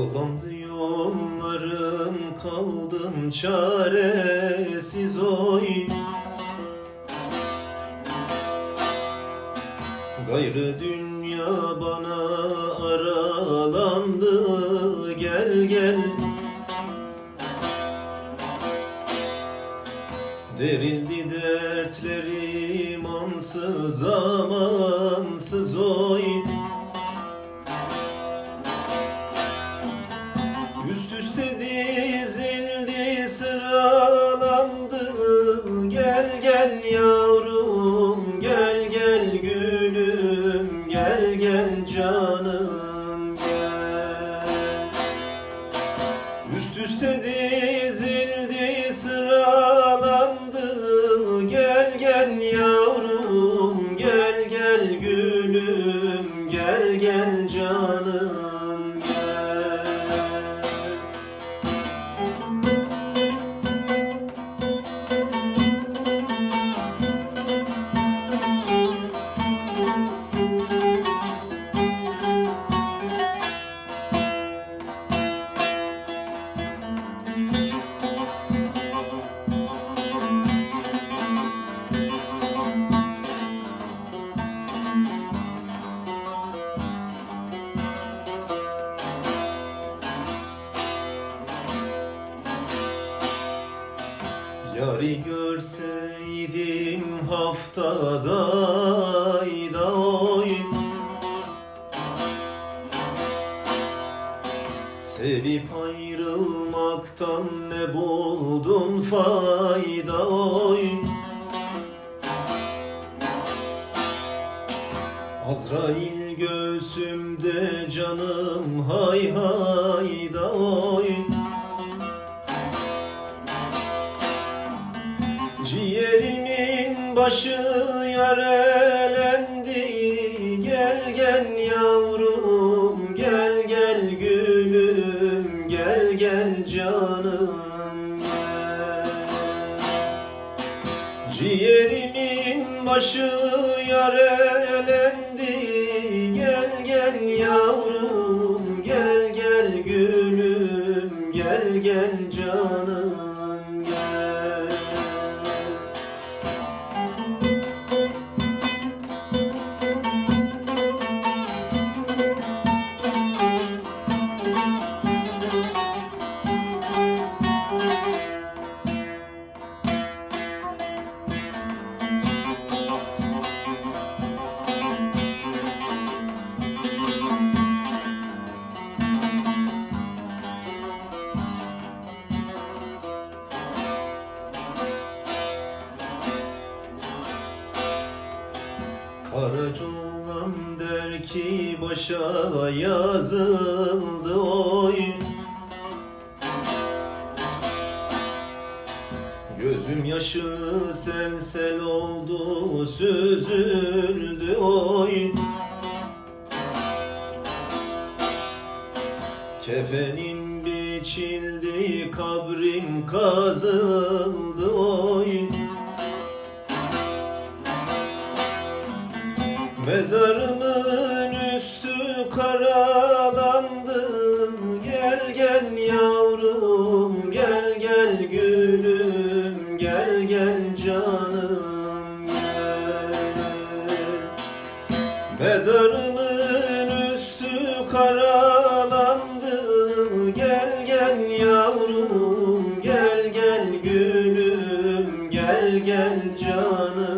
Dolandı yollarım kaldım çaresiz oy. Gayrı dünya bana aralandı gel gel. Derildi dertlerim ansız amansız Gel yavrum gel gel gülüm Gel gel canım gel. Üst üste Yari görseydim haftada ayda oy Sevip ayrılmaktan ne buldun fayda oy Azrail göğsümde canım hay hay da Ciğerimin başı yarelendi Gel gel yavrum gel gel gülüm Gel gel canım. Ciğerimin başı yarelendi Gel gel yavrum gel gel gülüm Gel gel canım Olan der ki başa yazıldı oy. Gözüm yaşı sel sel oldu süzüldü oy. Kefenim biçildi kabrim kazıldı oy Mezarımın üstü karalandı. Gel gel yavrum gel gel gülüm Gel gel canım gel Mezarımın üstü karalandı. Gel gel yavrum gel gel gülüm Gel gel canım